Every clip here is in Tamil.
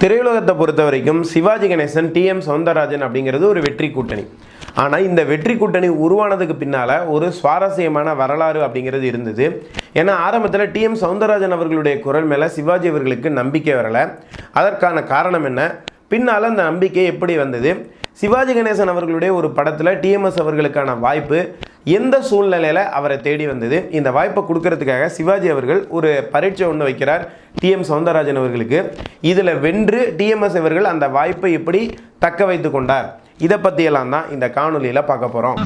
திரையுலகத்தை பொறுத்த வரைக்கும் சிவாஜி கணேசன் டிஎம் சவுந்தரராஜன் அப்படிங்கிறது ஒரு வெற்றி கூட்டணி. ஆனால் இந்த வெற்றி கூட்டணி உருவானதுக்கு பின்னால் ஒரு சுவாரஸ்யமான வரலாறு அப்படிங்கிறது இருந்தது. ஏன்னா ஆரம்பத்தில் டிஎம் சௌந்தரராஜன் அவர்களுடைய குரல் மேலே சிவாஜி அவர்களுக்கு நம்பிக்கை வரலை. அதற்கான காரணம் என்ன? பின்னால் அந்த நம்பிக்கை எப்படி வந்தது? சிவாஜி கணேசன் அவர்களுடைய ஒரு படத்தில் டிஎம்எஸ் அவர்களுக்கான வாய்ப்பு எந்த சூழ்நிலையில் அவரை தேடி வந்தது? இந்த வாய்ப்பை கொடுக்கறதுக்காக சிவாஜி அவர்கள் ஒரு பரீட்சை ஒன்று வைக்கிறார் டிஎம் சௌந்தரராஜன் அவர்களுக்கு. இதில் வென்று டிஎம்எஸ் அவர்கள் அந்த வாய்ப்பை எப்படி தக்க வைத்து கொண்டார். இதை பற்றியெல்லாம் தான் இந்த காணொலியில் பார்க்க போகிறோம்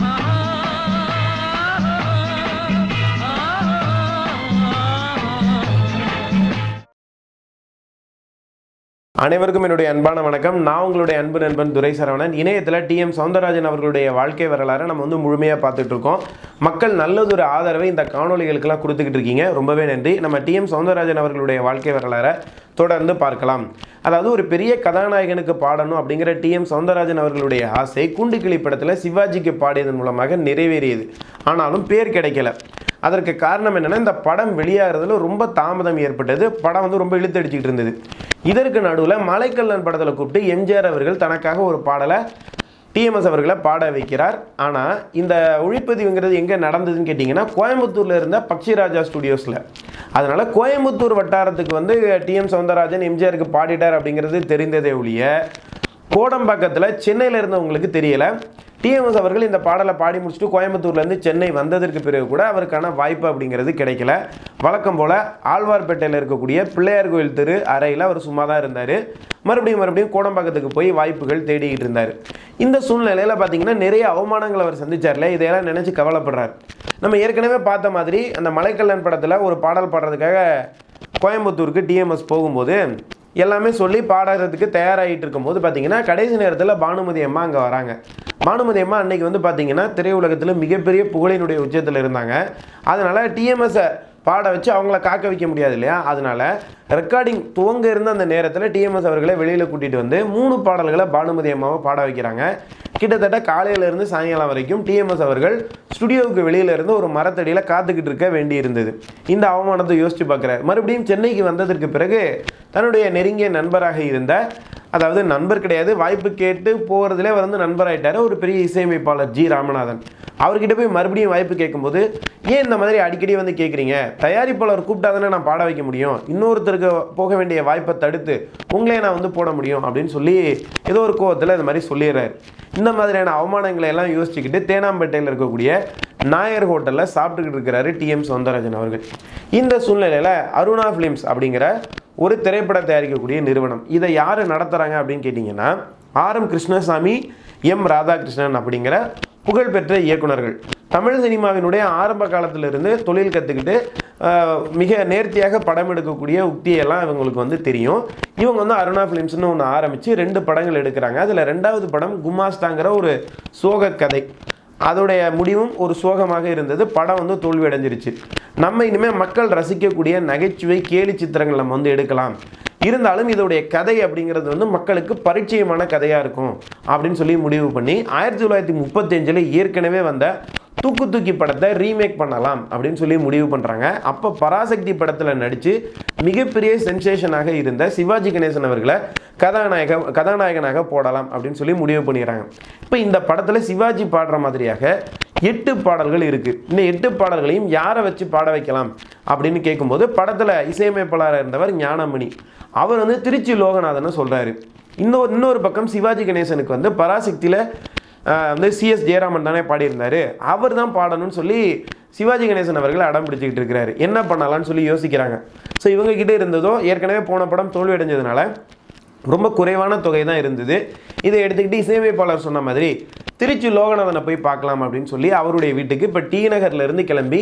அனைவருக்கும் என்னுடைய அன்பான வணக்கம். நான் உங்களுடைய அன்பு நண்பன் துரை சரவணன் இணையத்தில் டிஎம் சவுந்தரராஜன் அவர்களுடைய வாழ்க்கை வரலாறு நம்ம வந்து முழுமையாக பார்த்துட்டு இருக்கோம். மக்கள் நல்லதொரு ஆதரவை இந்த காணொலிகளுக்கெல்லாம் கொடுத்துக்கிட்டு இருக்கீங்க. ரொம்பவே நன்றி. நம்ம டிஎம் சௌந்தரராஜன் அவர்களுடைய வாழ்க்கை வரலாறை தொடர்ந்து பார்க்கலாம். அதாவது ஒரு பெரிய கதாநாயகனுக்கு பாடணும் அப்படிங்கிற டிஎம் சவுந்தரராஜன் அவர்களுடைய ஆசை கூண்டுக்கிளி படத்தில் சிவாஜிக்கு பாடியதன் மூலமாக நிறைவேறியது. ஆனாலும் பேர் கிடைக்கல. அதற்கு காரணம் என்னென்னா இந்த படம் வெளியாகிறதுல ரொம்ப தாமதம் ஏற்பட்டது. படம் வந்து ரொம்ப இழுத்தடிச்சிக்கிட்டு இருந்தது. இதற்கு நடுவில் மலைக்கல்லன் படத்தில் கூப்பிட்டு எம்ஜிஆர் அவர்கள் தனக்காக ஒரு பாடலை டிஎம்எஸ் அவர்களை பாட வைக்கிறார். ஆனால் இந்த ஒழிப்பதிவுங்கிறது எங்கே நடந்ததுன்னு கேட்டிங்கன்னா கோயம்புத்தூரில் இருந்த பக்ஷிராஜா ஸ்டுடியோஸில். அதனால் கோயம்புத்தூர் வட்டாரத்துக்கு வந்து டிஎம் சௌந்தரராஜன் எம்ஜிஆருக்கு பாடிட்டார் அப்படிங்கிறது தெரிந்ததே ஒழிய கோடம்பாக்கத்தில் சென்னையில் இருந்தவங்களுக்கு தெரியலை. டிஎம்எஸ் அவர்கள் இந்த பாடலை பாடி முடிச்சுட்டு கோயம்புத்தூர்லேருந்து சென்னை வந்ததற்கு பிறகு கூட அவருக்கான வாய்ப்பு அப்படிங்கிறது கிடைக்கல. வழக்கம் போல் ஆழ்வார்பேட்டையில் இருக்கக்கூடிய பிள்ளையார் கோயில் தெரு அறையில் அவர் சும்மா தான் இருந்தார். மறுபடியும் மறுபடியும் கோடம்பாக்கத்துக்கு போய் வாய்ப்புகள் தேடிக்கிட்டு இருந்தார். இந்த சூழ்நிலையில் பார்த்தீங்கன்னா நிறைய அவமானங்கள் அவர் சந்திச்சார்ல. இதையெல்லாம் நினச்சி கவலைப்படுறார். நம்ம ஏற்கனவே பார்த்த மாதிரி அந்த மலைக்கல்லன் படத்தில் ஒரு பாடல் பாடுறதுக்காக கோயம்புத்தூருக்கு டிஎம்எஸ் போகும்போது எல்லாமே சொல்லி பாடுறதுக்கு தயாராகிட்டு இருக்கும்போது பார்த்தீங்கன்னா கடைசி நேரத்தில் பானுமதி அம்மா அங்கே வராங்க. பானுமதி அம்மா அன்னைக்கு வந்து பார்த்தீங்கன்னா திரையுலகத்தில் மிகப்பெரிய புகழினுடைய உச்சத்தில் இருந்தாங்க. அதனால் டிஎம்எஸை பாட வச்சு அவங்கள காக்க வைக்க முடியாது இல்லையா? அதனால் ரெக்கார்டிங் துவங்க இருந்த அந்த நேரத்தில் டிஎம்எஸ் அவர்களை வெளியில் கூட்டிகிட்டு வந்து மூணு பாடல்களை பானுமதி அம்மாவை பாட வைக்கிறாங்க. கிட்டத்தட்ட காலையிலேருந்து சாயங்காலம் வரைக்கும் டிஎம்எஸ் அவர்கள் ஸ்டுடியோவுக்கு வெளியிலேருந்து ஒரு மரத்தடியில் காத்துக்கிட்டு இருக்க வேண்டி இருந்தது. இந்த அவமானத்தை யோசித்து பார்க்குற மறுபடியும் சென்னைக்கு வந்ததற்கு பிறகு தன்னுடைய நெருங்கிய நண்பராக இருந்த அதாவது நண்பர் கிடையாது. வாய்ப்பு கேட்டு போகிறதுலே அவர் வந்து நண்பராயிட்டாரு. ஒரு பெரிய இசையமைப்பாளர் ஜி ராமநாதன். அவர்கிட்ட போய் மறுபடியும் வாய்ப்பு கேட்கும்போது ஏன் இந்த மாதிரி அடிக்கடி வந்து கேட்குறீங்க? தயாரிப்பாளர் கூப்பிட்டா தானே நான் பாட வைக்க முடியும். இன்னொருத்தருக்கு போக வேண்டிய வாய்ப்பை தடுத்து உங்களே நான் வந்து போட முடியும். அப்படின்னு சொல்லி ஏதோ ஒரு கோவத்தில் இந்த மாதிரி சொல்லிடுறாரு. இந்த மாதிரியான அவமானங்களை எல்லாம் யோசிச்சுக்கிட்டு தேனாம்பேட்டையில் இருக்கக்கூடிய நாயர் ஹோட்டலில் சாப்பிட்டுக்கிட்டு இருக்கிறாரு டிஎம் சௌந்தரராஜன் அவர்கள். இந்த சூழ்நிலையில் அருணா ஃபிலிம்ஸ் அப்படிங்கிற ஒரு திரைப்படம் தயாரிக்கக்கூடிய நிறுவனம். இதை யார் நடத்துகிறாங்க அப்படின்னு கேட்டிங்கன்னா R. M. Krishnaswamy M. Radhakrishnan அப்படிங்கிற புகழ்பெற்ற இயக்குனர்கள் தமிழ் சினிமாவினுடைய ஆரம்ப காலத்திலிருந்து தொழில் கற்றுக்கிட்டு மிக நேர்த்தியாக படம் எடுக்கக்கூடிய உக்தியெல்லாம் இவங்களுக்கு வந்து தெரியும். இவங்க வந்து அருணா ஃபிலிம்ஸ்னு ஒன்று ஆரம்பித்து ரெண்டு படங்கள் எடுக்கிறாங்க. அதில் ரெண்டாவது படம் குமாஸ்தாங்கிற ஒரு சோக கதை அதோடைய முடிவும் ஒரு சோகமாக இருந்தது. படம் வந்து தோல்வி அடைஞ்சிருச்சு நம்ம இனிமேல் மக்கள் ரசிக்கக்கூடிய நகைச்சுவை கேலி சித்திரங்கள் நம்ம வந்து எடுக்கலாம். இருந்தாலும் இதோடைய கதை அப்படிங்கிறது வந்து மக்களுக்கு பரிச்சயமான கதையாக இருக்கும் அப்படின்னு சொல்லி முடிவு பண்ணி ஆயிரத்தி தொள்ளாயிரத்தி முப்பத்தஞ்சில் ஏற்கனவே வந்த தூக்கு தூக்கி படத்தை ரீமேக் பண்ணலாம் அப்படின்னு சொல்லி முடிவு பண்ணுறாங்க அப்போ பராசக்தி படத்தில் நடித்து மிகப்பெரிய சென்சேஷனாக இருந்த சிவாஜி கணேசன் அவர்களை கதாநாயக கதாநாயகனாக போடலாம் அப்படின்னு சொல்லி முடிவு பண்ணிடுறாங்க. இப்போ இந்த படத்தில் சிவாஜி பாடுற மாதிரியாக எட்டு பாடல்கள் இருக்குது இந்த எட்டு பாடல்களையும் யாரை வச்சு பாட வைக்கலாம் அப்படின்னு கேட்கும்போது படத்தில் இசையமைப்பாளராக இருந்தவர் ஞானமணி. அவர் வந்து திருச்சி லோகநாதன் சொல்கிறாரு இன்னொரு இன்னொரு பக்கம் சிவாஜி கணேசனுக்கு வந்து பராசக்தியில் வந்து சிஎஸ் ஜெயராமன் தானே பாடியிருந்தார். அவர் தான் பாடணும்னு சொல்லி சிவாஜி கணேசன் அவர்கள் அடம் பிடிச்சிக்கிட்டு இருக்கிறாரு. என்ன பண்ணலாம்னு சொல்லி யோசிக்கிறாங்க. ஸோ இவங்ககிட்ட இருந்ததோ ஏற்கனவே போன படம் தோல்வி அடைஞ்சதுனால ரொம்ப குறைவான தொகை தான் இருந்தது. இதை எடுத்துக்கிட்டு இசையமைப்பாளர் சொன்ன மாதிரி திருச்சி லோகநாதனை போய் பார்க்கலாம் அப்படின்னு சொல்லி அவருடைய வீட்டுக்கு இப்போ டி நகர்லேருந்து கிளம்பி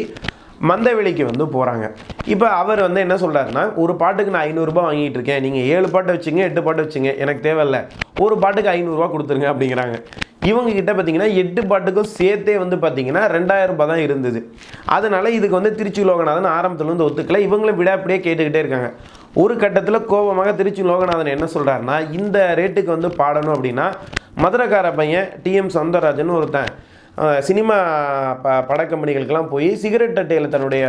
மந்தவெளிக்கு வந்து போகிறாங்க இப்போ அவர் வந்து என்ன சொல்கிறாருன்னா ஒரு பாட்டுக்கு நான் ஐநூறுரூபா வாங்கிட்டு இருக்கேன். நீங்கள் ஏழு பாட்டை வச்சுங்க எட்டு பாட்டை வச்சுங்க. எனக்கு தேவையில்ல. ஒரு பாட்டுக்கு ஐநூறுரூவா கொடுத்துருங்க அப்படிங்கிறாங்க. இவங்க கிட்ட பார்த்தீங்கன்னா எட்டு பாட்டுக்கும் சேர்த்தே வந்து பார்த்தீங்கன்னா ரெண்டாயிரம் ரூபாய் தான் இருந்தது. அதனால் இதுக்கு வந்து திருச்சி லோகநாதன் ஆரம்பத்தில் இருந்து ஒத்துக்கல. இவங்களும் விடாப்படியே கேட்டுக்கிட்டே இருக்காங்க. ஒரு கட்டத்தில் கோபமாக திருச்சி லோகநாதன் என்ன சொல்கிறாருன்னா இந்த ரேட்டுக்கு வந்து பாடணும் அப்படின்னா மதுரக்கார பையன் டிஎம் சௌந்தரராஜன் ஒருத்தன் சினிமா ப பட கம்பெனிகளுக்கெல்லாம் போய் சிகரெட் அட்டையில் தன்னுடைய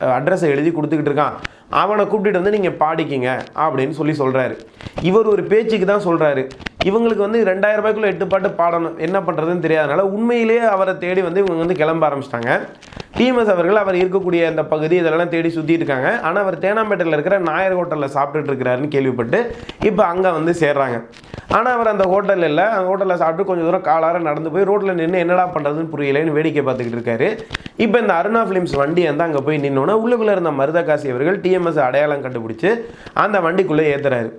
அட்ரஸை எழுதி கொடுத்துக்கிட்டு இருக்கான். அவனை கூப்பிட்டுட்டு வந்து நீங்கள் பாடிக்கிங்க அப்படின்னு சொல்லி சொல்கிறாரு இவர் ஒரு பேச்சுக்கு தான் சொல்கிறாரு இவங்களுக்கு வந்து ரெண்டாயிரம் ரூபாய்க்குள்ள எட்டு பாட்டு பாடணும். என்ன பண்ணுறதுன்னு தெரியாதனால உண்மையிலேயே அவரை தேடி வந்து இவங்க வந்து கிளம்ப ஆரம்பிச்சிட்டாங்க. டிஎம்எஸ் அவர்கள் அவர் இருக்கக்கூடிய அந்த பகுதி இதெல்லாம் தேடி சுற்றிட்டு இருக்காங்க. ஆனால் அவர் தேனாம்பேட்டையில் இருக்கிற நாயர் ஹோட்டலில் சாப்பிட்டுட்டு இருக்கிறாருன்னு கேள்விப்பட்டு இப்போ அங்கே வந்து சேர்றாங்க. ஆனால் அவர் அந்த ஹோட்டலில் இல்லை. அந்த ஹோட்டலில் சாப்பிட்டு கொஞ்சம் தூரம் காலார நடந்து போய் ரோட்டில் நின்று என்னடா பண்ணுறதுன்னு புரியலைன்னு வேடிக்கை பார்த்துக்கிட்டு இருக்காரு. இப்போ இந்த அருணா ஃபிலிம்ஸ் வண்டி வந்து அங்கே போய் நின்னோன்னா உள்ளுக்குள்ளே இருந்த மருதகாசி அவர்கள் டிஎம்எஸ் அடையாளம் கண்டுபிடிச்சி அந்த வண்டிக்குள்ளே ஏற்றுறாரு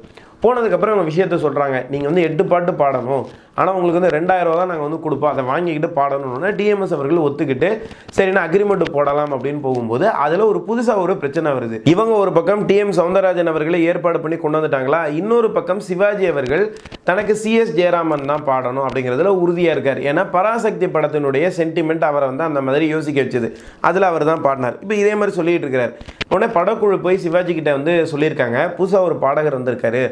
போனதுக்கப்புறம் அவங்க விஷயத்த சொல்கிறாங்க நீங்கள் வந்து எட்டு பாட்டு பாடணும். ஆனால் உங்களுக்கு வந்து ரெண்டாயிரம் ரூபா தான் நாங்கள் வந்து கொடுப்போம். அதை வாங்கிக்கிட்டு பாடணும்னா டிஎம்எஸ் அவர்கள் ஒத்துக்கிட்டு சரி நான் அக்ரிமெண்ட் போடலாம் அப்படின்னு போகும்போது அதில் ஒரு புதுசாக ஒரு பிரச்சனை வருது. இவங்க ஒரு பக்கம் டிஎம் சவுந்தரராஜன் அவர்களை ஏற்பாடு பண்ணி கொண்டு வந்துட்டாங்களா? இன்னொரு பக்கம் சிவாஜி அவர்கள் தனக்கு சிஎஸ் ஜெயராமன் தான் பாடணும் அப்படிங்கிறதுல உறுதியாக இருக்கார். ஏன்னா பராசக்தி படத்தினுடைய சென்டிமெண்ட் அவரை வந்து அந்த மாதிரி யோசிக்க வச்சது. அதில் அவர் தான் பாடினார். இப்போ இதே மாதிரி சொல்லிட்டு இருக்கிறார் உடனே படக்குழு போய் சிவாஜி கிட்ட வந்து சொல்லியிருக்காங்க. புதுசாக ஒரு பாடகர் வந்திருக்காரு.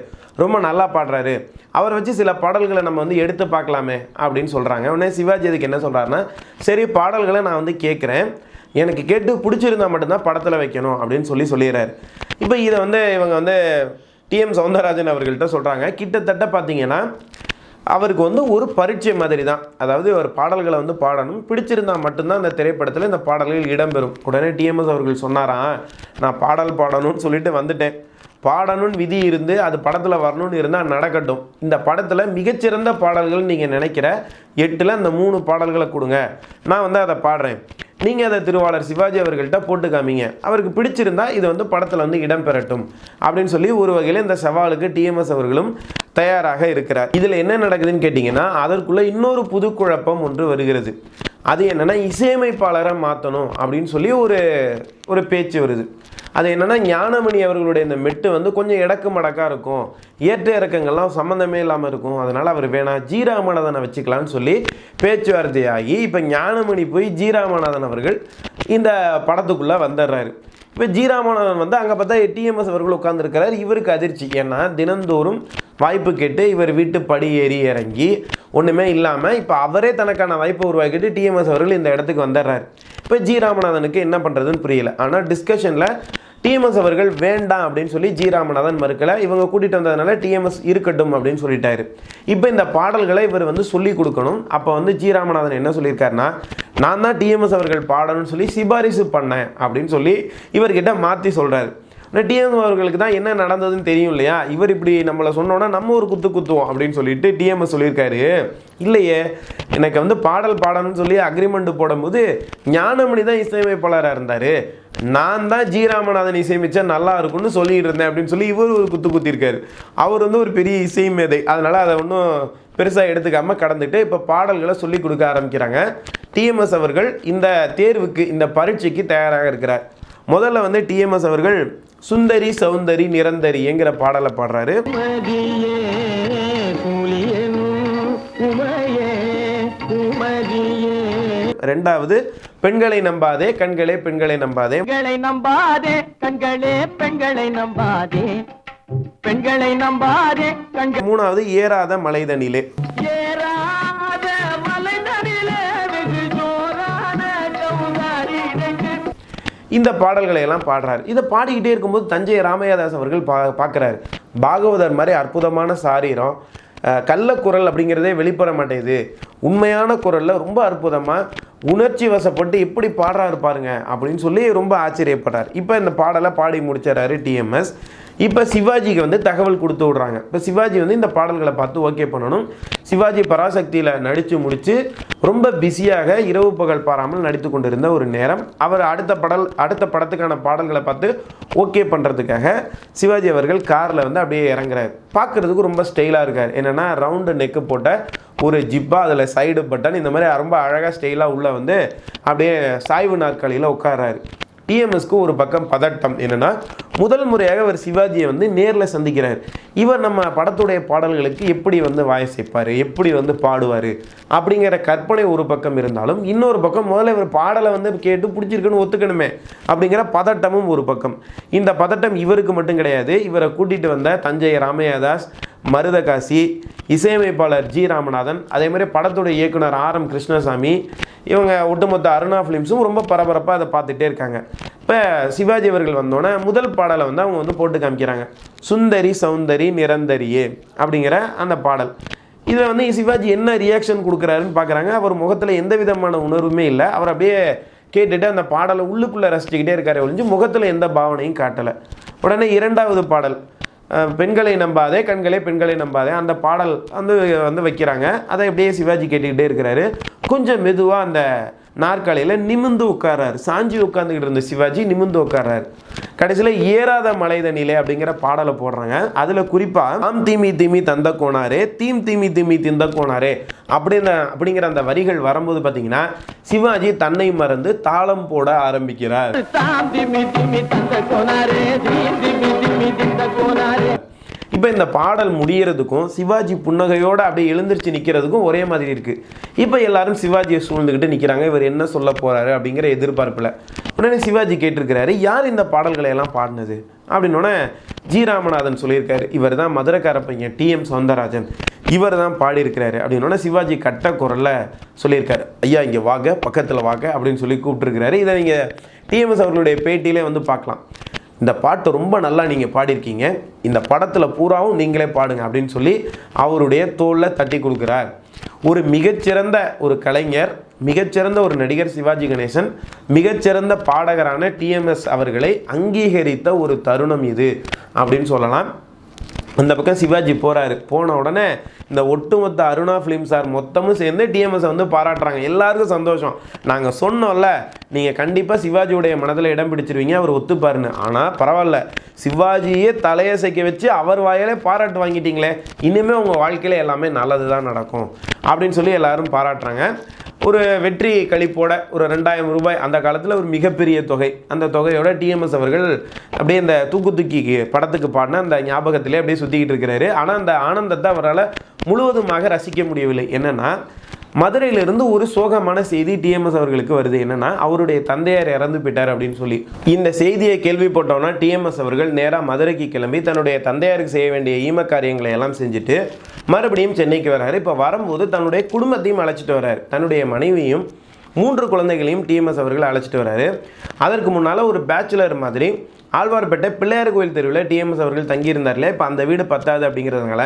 ரொம்ப நல்லா பாடுறாரு. அவரை வச்சு சில பாடல்களை நம்ம வந்து எடுத்து பார்க்கலாமே அப்படின்னு சொல்கிறாங்க உடனே சிவாஜி அதுக்கு என்ன சொல்கிறாருன்னா சரி பாடல்களை நான் வந்து கேட்குறேன். எனக்கு கேட்டு பிடிச்சிருந்தா மட்டும்தான் படத்தில் வைக்கணும் அப்படின்னு சொல்லி சொல்லிடுறாரு. இப்போ இதை வந்து இவங்க வந்து டிஎம் சவுந்தரராஜன் அவர்கள்ட்ட சொல்கிறாங்க கிட்டத்தட்ட பார்த்தீங்கன்னா அவருக்கு வந்து ஒரு பரீட்சை மாதிரி தான் அதாவது ஒரு பாடல்களை வந்து பாடணும். பிடிச்சிருந்தா மட்டும்தான் அந்த திரைப்படத்தில் இந்த பாடல்கள் இடம்பெறும். உடனே டிஎம்எஸ் அவர்கள் சொன்னாரா நான் பாடல் பாடணும்னு சொல்லிட்டு வந்துட்டேன். பாடணும்னு விதி இருந்து அது படத்தில் வரணும்னு இருந்தால் நடக்கட்டும். இந்த படத்தில் மிகச்சிறந்த பாடல்கள் நீங்கள் நினைக்கிற எட்டில் அந்த மூணு பாடல்களை கொடுங்க. நான் வந்து அதை பாடுறேன். நீங்கள் அதை திருவாளர் சிவாஜி அவர்கள்ட்ட போட்டு காமிங்க. அவருக்கு பிடிச்சிருந்தா இது வந்து படத்தில் வந்து இடம் பெறட்டும். அப்படின்னு சொல்லி ஒரு வகையில் இந்த சவாலுக்கு டிஎம்எஸ் அவர்களும் தயாராக இருக்கிறார். இதில் என்ன நடக்குதுன்னு கேட்டிங்கன்னா அதற்குள்ளே இன்னொரு புது குழப்பம் ஒன்று வருகிறது. அது என்னென்னா இசையமைப்பாளராக மாற்றணும் அப்படின்னு சொல்லி ஒரு ஒரு பேச்சு வருது. அது என்னென்னா ஞானமணி அவர்களுடைய இந்த மெட்டு வந்து கொஞ்சம் இடக்கு மடக்காக இருக்கும். ஏற்ற இறக்கங்கள்லாம் சம்மந்தமே இல்லாமல் இருக்கும். அதனால் அவர் வேணாம் ஜி ராமநாதனை வச்சுக்கலாம்னு சொல்லி பேச்சுவார்த்தையாகி இப்போ ஞானமணி போய் ஜி ராமநாதன் அவர்கள் இந்த படத்துக்குள்ளே வந்துடுறாரு. இப்போ ஜி ராமானந்தன் வந்து அங்கே பார்த்தா டிஎம்எஸ் அவர்கள் உட்காந்துருக்கிறார் இவருக்கு அதிர்ச்சி. ஏன்னா தினந்தோறும் வாய்ப்பு கேட்டு இவர் வீட்டு படி ஏறி இறங்கி ஒன்றுமே இல்லாமல் இப்போ அவரே தனக்கான வாய்ப்பை உருவாக்கிட்டு டிஎம்எஸ் அவர்கள் இந்த இடத்துக்கு வந்துடுறாரு. இப்போ ஜி ராமநாதனுக்கு என்ன பண்ணுறதுன்னு புரியல. ஆனால் டிஸ்கஷனில் டிஎம்எஸ் அவர்கள் வேண்டாம் அப்படின்னு சொல்லி ஜி ராமநாதன் மறுக்கலை. இவங்க கூட்டிகிட்டு வந்ததுனால டிஎம்எஸ் இருக்கட்டும் அப்படின்னு சொல்லிட்டாரு. இப்போ இந்த பாடல்களை இவர் வந்து சொல்லி கொடுக்கணும். அப்போ வந்து ஜி ராமநாதன் என்ன சொல்லியிருக்காருன்னா நான் தான் டிஎம்எஸ் அவர்கள் பாடணும்னு சொல்லி சிபாரிசு பண்ணேன் அப்படின்னு சொல்லி இவர்கிட்ட மாற்றி சொல்கிறாரு ஆனால் டிஎம் அவர்களுக்கு தான் என்ன நடந்ததுன்னு தெரியும் இல்லையா? இவர் இப்படி நம்மளை சொன்னோன்னா நம்ம ஒரு குத்து குத்துவோம் அப்படின்னு சொல்லிட்டு டிஎம்எஸ் சொல்லியிருக்காரு. இல்லையே எனக்கு வந்து பாடல் பாடணும்னு சொல்லி அக்ரிமெண்ட் போடும்போது ஞானமணி தான் இசையமைப்பாளராக இருந்தார். நான் தான் ஜி ராமநாதன் இசையமைச்சா நல்லா இருக்கும்னு சொல்லிட்டு இருந்தேன் அப்படின்னு சொல்லி இவர் ஒரு குத்து குத்திருக்காரு. அவர் வந்து ஒரு பெரிய இசை மேதை அதனால் அதை ஒன்றும் பெருசாக எடுத்துக்காம கடந்துட்டு இப்போ பாடல்களை சொல்லி கொடுக்க ஆரம்பிக்கிறாங்க. டிஎம்எஸ் அவர்கள் இந்த தேர்வுக்கு இந்த பரீட்சைக்கு தயாராக இருக்கிறார். முதல்ல வந்து டிஎம்எஸ் அவர்கள் சுந்தரி சௌந்தரி நிரந்தரி என்கிற பாடலை பாடுறாரு. ரெண்டாவது பெண்களை நம்பாதே கண்களே பெண்களை நம்பாதே. பெண்களை நம்பாதே கண்களே பெண்களை நம்பாதே. பெண்களை நம்பாதே கண்கள் மூணாவது ஏறாத மலைதனிலே. ஏறாத மலைதனிலே இந்த பாடல்களை எல்லாம் பாடுறாரு. இதை பாடிக்கிட்டே இருக்கும்போது தஞ்சை ராமையாதாஸ் அவர்கள் பா பார்க்குறாரு பாகவதர் மாதிரி அற்புதமான சாரீரம் கள்ளக்குரல் அப்படிங்கிறதே வெளிப்பட மாட்டேங்குது. உண்மையான குரலில் ரொம்ப அற்புதமாக உணர்ச்சி வசப்பட்டு எப்படி பாடுறாரு பாருங்க அப்படின்னு சொல்லி ரொம்ப ஆச்சரியப்படுறார் இப்போ இந்த பாடலை பாடி முடிச்சிடறாரு டிஎம்எஸ் இப்போ சிவாஜிக்கு வந்து தகவல் கொடுத்து விட்றாங்க. இப்போ சிவாஜி வந்து இந்த பாடல்களை பார்த்து ஓகே பண்ணணும். சிவாஜி பராசக்தியில் நடித்து முடித்து ரொம்ப பிஸியாக இரவு பகல் பாராமல் நடித்து கொண்டிருந்த ஒரு நேரம். அவர் அடுத்த படல் அடுத்த படத்துக்கான பாடல்களை பார்த்து ஓகே பண்ணுறதுக்காக சிவாஜி அவர்கள் காரில் வந்து அப்படியே இறங்குறாரு. பார்க்குறதுக்கு ரொம்ப ஸ்டைலாக இருக்கார். என்னென்னா ரவுண்டு நெக்கு போட்ட ஒரு ஜிப்பா அதில் சைடு பட்டன் இந்த மாதிரி ரொம்ப அழகாக ஸ்டைலாக உள்ளே வந்து அப்படியே சாய்வு நாற்காலியில் உட்காராரு டிஎம்எஸ்க்கு ஒரு பக்கம் பதட்டம் என்னென்னா முதல் முறையாக அவர் சிவாஜியை வந்து நேரில் சந்திக்கிறார். இவர் நம்ம படத்துடைய பாடல்களுக்கு எப்படி வந்து வாயசைப்பார் எப்படி வந்து பாடுவார் அப்படிங்கிற கற்பனை ஒரு பக்கம் இருந்தாலும் இன்னொரு பக்கம் முதல்ல இவர் பாடலை வந்து கேட்டு பிடிச்சிருக்குன்னு ஒத்துக்கணுமே அப்படிங்கிற பதட்டமும் ஒரு பக்கம். இந்த பதட்டம் இவருக்கு மட்டும் கிடையாது. இவரை கூட்டிகிட்டு வந்த தஞ்சை ராமையாதாஸ் மருதகாசி இசையமைப்பாளர் ஜி ராமநாதன் அதே மாதிரி படத்துடைய இயக்குனர் ஆர் எம் கிருஷ்ணசாமி இவங்க ஒட்டுமொத்த அருணா ஃபிலிம்ஸும் ரொம்ப பரபரப்பாக அதை பார்த்துட்டே இருக்காங்க. இப்போ சிவாஜி அவர்கள் வந்தோடனே முதல் பாடலை வந்து அவங்க வந்து போட்டு காமிக்கிறாங்க. சுந்தரி சௌந்தரி நிரந்தரியே அப்படிங்கிற அந்த பாடல். இதில் வந்து சிவாஜி என்ன ரியாக்ஷன் கொடுக்குறாருன்னு பார்க்குறாங்க. அவர் முகத்தில் எந்த விதமான உணர்வுமே இல்லை. அவர் அப்படியே கேட்டுட்டு அந்த பாடலை உள்ளுக்குள்ளே ரசிச்சுக்கிட்டே இருக்காரு ஒழிஞ்சு முகத்தில் எந்த பாவனையும் காட்டலை. உடனே இரண்டாவது பாடல். பெண்களை நம்பாதே கண்களே பெண்களை நம்பாதே அந்த பாடல் வந்து வந்து வைக்கிறாங்க. அதை அப்படியே சிவாஜி கேட்டுக்கிட்டே இருக்கிறாரு. கொஞ்சம் மெதுவாக அந்த நாற்காலியில் நிமிந்து உட்கார்றாரு. சாஞ்சி உட்காந்துக்கிட்டு இருந்த சிவாஜி நிமிந்து உட்கார்றாரு. கடைசியில் ஏறாத மலைதனிலே அப்படிங்கிற பாடலை போடுறாங்க. அதில் குறிப்பாக ஆம் தீமி தீமி தந்த கோணாரே தீம் தீமி தீமி திந்த கோணாரே அப்படின்ற அப்படிங்கிற அந்த வரிகள் வரும்போது பார்த்தீங்கன்னா சிவாஜி தன்னை மறந்து தாளம் போட ஆரம்பிக்கிறார். இப்போ இந்த பாடல் முடியறதுக்கும் சிவாஜி புன்னகையோடு அப்படியே எழுந்திருச்சு நிற்கிறதுக்கும் ஒரே மாதிரி இருக்குது இப்போ எல்லாரும் சிவாஜியை சூழ்ந்துக்கிட்டு நிற்கிறாங்க இவர் என்ன சொல்ல போகிறாரு அப்படிங்கிற எதிர்பார்ப்பில். உடனே சிவாஜி கேட்டிருக்கிறாரு யார் இந்த பாடல்களை எல்லாம் பாடினது? அப்படின்னோடனே ஜி. ராமநாதன் சொல்லியிருக்காரு. இவர் தான் மதுரக்கார பையன் டிஎம் சௌந்தரராஜன் இவர் தான் பாடியிருக்கிறாரு. அப்படின்னோடனே சிவாஜி கட்ட குரலில் சொல்லியிருக்காரு ஐயா இங்கே வாங்க பக்கத்தில் வாங்க அப்படின்னு சொல்லி கூப்பிட்டுருக்கிறாரு. இதை நீங்கள் டிஎம்எஸ் அவர்களுடைய பேட்டியிலே வந்து பார்க்கலாம். இந்த பாட்டு ரொம்ப நல்லா நீங்கள் பாடியிருக்கீங்க. இந்த படத்தில் பூராவும் நீங்களே பாடுங்க அப்படின்னு சொல்லி அவருடைய தோளில் தட்டி கொடுக்குறார். ஒரு மிகச்சிறந்த ஒரு கலைஞர் மிகச்சிறந்த ஒரு நடிகர் சிவாஜி கணேசன் மிகச்சிறந்த பாடகரான டிஎம்எஸ் அவர்களை அங்கீகரித்த ஒரு தருணம் இது அப்படின்னு சொல்லலாம். அந்த பக்கம் சிவாஜி போகிறாரு போன உடனே இந்த ஒட்டுமொத்த அருணா ஃபிலிம் சார் மொத்தமும் சேர்ந்து டிஎம்எஸை வந்து பாராட்டுறாங்க. எல்லாருக்கும் சந்தோஷம். நாங்கள் சொன்னோம்ல நீங்கள் கண்டிப்பாக சிவாஜியுடைய மனதில் இடம் பிடிச்சிருவீங்க அவர் ஒத்துப்பாருன்னு. ஆனால் பரவாயில்ல. சிவாஜியே தலையசைக்க வச்சு அவர் வாயிலே பாராட்டு வாங்கிட்டீங்களே. இனிமேல் உங்கள் வாழ்க்கையில் எல்லாமே நல்லது தான் நடக்கும். அப்படின்னு சொல்லி எல்லாரும் பாராட்டுறாங்க. ஒரு வெற்றி கழிப்போட ஒரு ரெண்டாயிரம் ரூபாய் அந்த காலத்தில் ஒரு மிகப்பெரிய தொகை. அந்த தொகையோட டிஎம்எஸ் அவர்கள் அப்படியே இந்த தூக்கு தூக்கி படத்துக்கு பாடின அந்த ஞாபகத்திலே அப்படியே சுற்றிக்கிட்டு இருக்கிறாரு. ஆனால் அந்த ஆனந்தத்தை அவரால் முழுவதுமாக ரசிக்க முடியவில்லை. என்னென்னா மதுரையிலிருந்து ஒரு சோகமான செய்தி டிஎம்எஸ் அவர்களுக்கு வருது. என்னன்னா அவருடைய தந்தையார் இறந்து போயிட்டார் அப்படின்னு சொல்லி. இந்த செய்தியை கேள்விப்பட்டோன்னா டிஎம்எஸ் அவர்கள் நேராக மதுரைக்கு கிளம்பி தன்னுடைய தந்தையாருக்கு செய்ய வேண்டிய ஈம காரியங்களை எல்லாம் செஞ்சுட்டு மறுபடியும் சென்னைக்கு வராரு. இப்போ வரும்போது தன்னுடைய குடும்பத்தையும் அழைச்சிட்டு வர்றாரு தன்னுடைய மனைவியும் மூன்று குழந்தைகளையும் டிஎம்எஸ் அவர்கள் அழைச்சிட்டு வராரு. அதற்கு முன்னால் ஒரு பேச்சுலர் மாதிரி ஆழ்வார்பேட்டை பிள்ளையார் கோயில் தெருவில் டிஎம்எஸ் அவர்கள் தங்கியிருந்தார்ல. இப்போ அந்த வீடு பத்தாது அப்படிங்கிறதுனால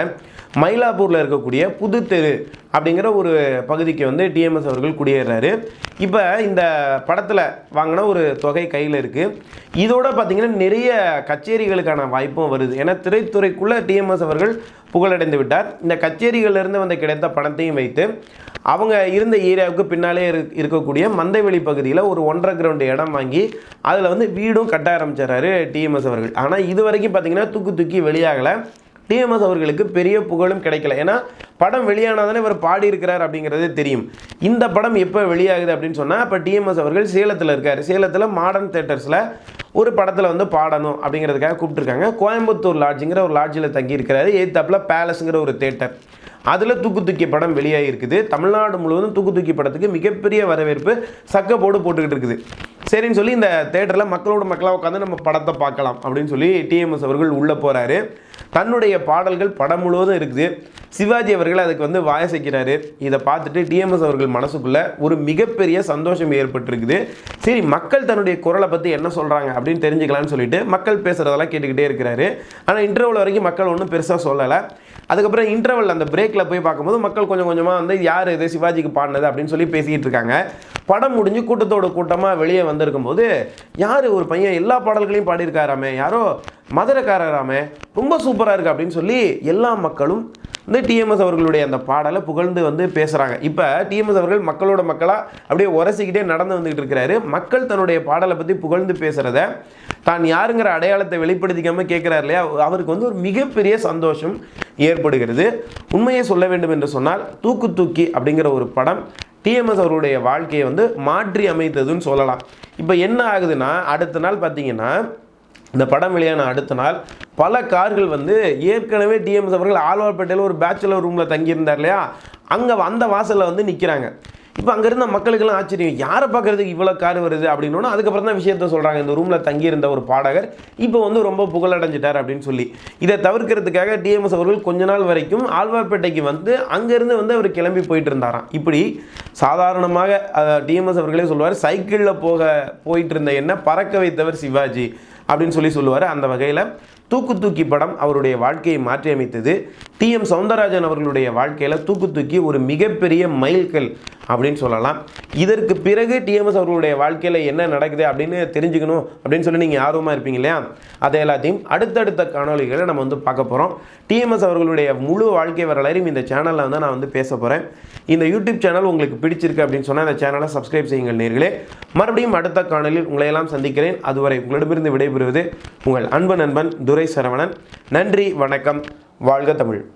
மயிலாப்பூரில் இருக்கக்கூடிய புது தெரு அப்படிங்கிற ஒரு பகுதிக்கு வந்து டிஎம்எஸ் அவர்கள் குடியேறாரு. இப்போ இந்த படத்தில் வாங்கின ஒரு தொகை கையில் இருக்குது இதோட பார்த்திங்கன்னா நிறைய கச்சேரிகளுக்கான வாய்ப்பும் வருது. ஏன்னா திரைத்துறைக்குள்ளே டிஎம்எஸ் அவர்கள் புகழடைந்து விட்டார். இந்த கச்சேரிகளிலிருந்து வந்த கிடைத்த பணத்தையும் வைத்து அவங்க இருந்த ஏரியாவுக்கு பின்னாலே இரு- இருக்கக்கூடிய மந்தைவெளி பகுதியில் ஒரு ஒன்றரை கிரவுண்ட் இடம் வாங்கி அதில் வந்து வீடும் கட்ட ஆரம்பிச்சிடறாரு டிஎம்எஸ் அவர்கள். ஆனால் இது வரைக்கும் பார்த்தீங்கன்னா தூக்கு தூக்கி வெளியாகலை. டிஎம்எஸ் அவர்களுக்கு பெரிய புகழும் கிடைக்கல. ஏன்னா படம் வெளியானாதானே இவர் பாடியிருக்கிறார் அப்படிங்கிறதே தெரியும். இந்த படம் எப்போ வெளியாகுது அப்படின்னு சொன்னால் இப்போ டிஎம்எஸ் அவர்கள் சேலத்தில் இருக்கார். சேலத்தில் மாடர்ன் தேட்டர்ஸில் ஒரு படத்தில் வந்து பாடணும் அப்படிங்கிறதுக்காக கூப்பிட்டுருக்காங்க. கோயம்புத்தூர் லாட்ஜுங்கிற ஒரு லாட்ஜில் தங்கியிருக்கிறாரு. ஏத்தாப்பில் பேலஸுங்கிற ஒரு தேட்டர் அதில் தூக்கு தூக்கி படம் வெளியாகிருக்குது தமிழ்நாடு முழுவதும் தூக்கு தூக்கி படத்துக்கு மிகப்பெரிய வரவேற்பு சக்க போடு போட்டுக்கிட்டு இருக்குது. சரின்னு சொல்லி இந்த தேட்டரில் மக்களோட மக்களாக உட்காந்து நம்ம படத்தை பார்க்கலாம் அப்படின்னு சொல்லி டிஎம்எஸ் அவர்கள் உள்ளே போகிறாரு தன்னுடைய பாடல்கள் படம் முழுவதும் இருக்குது. சிவாஜி அவர்கள் அதுக்கு வந்து வாயசைக்கிறாரு இதை பார்த்துட்டு டிஎம்எஸ் அவர்கள் மனசுக்குள்ளே ஒரு மிகப்பெரிய சந்தோஷம் ஏற்பட்டிருக்குது. சரி மக்கள் தன்னுடைய குரலை பற்றி என்ன சொல்கிறாங்க அப்படின்னு தெரிஞ்சுக்கலாம்னு சொல்லிட்டு மக்கள் பேசுகிறதெல்லாம் கேட்டுக்கிட்டே இருக்கிறாரு. ஆனால் இன்டர்வல் வரைக்கும் மக்கள் ஒன்றும் பெருசாக சொல்லலை. அதுக்கப்புறம் இன்டர்வல் அந்த பிரேக்கில் போய் பார்க்கும்போது மக்கள் கொஞ்சம் கொஞ்சமாக வந்து யார் இது? சிவாஜிக்கு பாடினது அப்படின்னு சொல்லி பேசிக்கிட்டு இருக்காங்க. படம் முடிஞ்சு கூட்டத்தோட கூட்டமாக வெளியே வந்திருக்கும் போது யார் ஒரு பையன் எல்லா பாடல்களையும் பாடியிருக்காராமே? யாரோ மதுரைக்காரராமே? ரொம்ப சூப்பராக இருக்குது அப்படின்னு சொல்லி எல்லா மக்களும் இந்த டிஎம்எஸ் அவர்களுடைய அந்த பாடலை புகழ்ந்து வந்து பேசுகிறாங்க இப்போ டிஎம்எஸ் அவர்கள் மக்களோட மக்களாக அப்படியே உரசிக்கிட்டே நடந்து வந்துக்கிட்டு இருக்கிறாரு. மக்கள் தன்னுடைய பாடலை பற்றி புகழ்ந்து பேசுகிறத தான் யாருங்கிற அடையாளத்தை வெளிப்படுத்திக்காமல் கேட்குறாரு இல்லையா? அவருக்கு வந்து ஒரு மிகப்பெரிய சந்தோஷம் ஏற்படுகிறது. உண்மையை சொல்ல வேண்டும் என்று சொன்னால் தூக்கு தூக்கி அப்படிங்கிற ஒரு படம் டிஎம்எஸ் அவருடைய வாழ்க்கையை வந்து மாற்றி அமைத்ததுன்னு சொல்லலாம். இப்போ என்ன ஆகுதுன்னா அடுத்த நாள் பார்த்தீங்கன்னா இந்த படம் வெளியான அடுத்த நாள் பல கார்கள் வந்து ஏற்கனவே டிஎம்எஸ் அவர்கள் ஆழ்வார்பேட்டையில் ஒரு பேச்சுலர் ரூமில் தங்கியிருந்தார் இல்லையா? அங்கே அந்த வாசலில் வந்து நிற்கிறாங்க இப்போ அங்கே இருந்த மக்களுக்கெல்லாம் ஆச்சரியம். யாரை பார்க்குறதுக்கு இவ்வளோ கார் வருது அப்படின்னோன்னா அதுக்கப்புறம் தான் விஷயத்த சொல்கிறாங்க இந்த ரூமில் தங்கியிருந்த ஒரு பாடகர் இப்போ வந்து ரொம்ப புகழடைஞ்சிட்டார் அப்படின்னு சொல்லி. இதை தவிர்க்கிறதுக்காக டிஎம்எஸ் அவர்கள் கொஞ்ச நாள் வரைக்கும் ஆழ்வார்பேட்டைக்கு வந்து அங்கேருந்து வந்து அவர் கிளம்பி போயிட்டு இருந்தாராம். இப்படி சாதாரணமாக டிஎம்எஸ் அவர்களே சொல்லுவார் சைக்கிளில் போக போயிட்டு இருந்த என்ன? பறக்க வைத்தவர் சிவாஜி. அப்படின்னு சொல்லி சொல்லுவார். அந்த வகையில் தூக்கு தூக்கி படம் அவருடைய வாழ்க்கையை மாற்றியமைத்தது. டி. டிஎம் சவுந்தரராஜன் அவர்களுடைய வாழ்க்கையில் தூக்கு தூக்கி ஒரு மிகப்பெரிய மைல்கல் அப்படின்னு சொல்லலாம். இதற்கு பிறகு டிஎம்எஸ் அவர்களுடைய வாழ்க்கையில் என்ன நடக்குது அப்படின்னு தெரிஞ்சுக்கணும் அப்படின்னு சொல்லி நீங்கள் ஆர்வமாக இருப்பீங்க இல்லையா? அதை எல்லாத்தையும் அடுத்தடுத்த காணொளிகளை நம்ம வந்து பார்க்க போகிறோம் டிஎம்எஸ் அவர்களுடைய முழு வாழ்க்கை வரலாறையும் இந்த சேனலில் வந்து நான் வந்து பேச போகிறேன் இந்த யூடியூப் சேனல் உங்களுக்கு பிடிச்சிருக்கு அப்படின்னு சொன்னால் இந்த சேனலை சப்ஸ்கிரைப் செய்யுங்கள் நேர்களே. மறுபடியும் அடுத்த காணொலியில் உங்களையெல்லாம் சந்திக்கிறேன். அதுவரை உங்களிடமிருந்து விடைபெறுவது உங்கள் அன்பு நண்பன் துரை சரவணன் நன்றி வணக்கம். வாழ்க தமிழ்.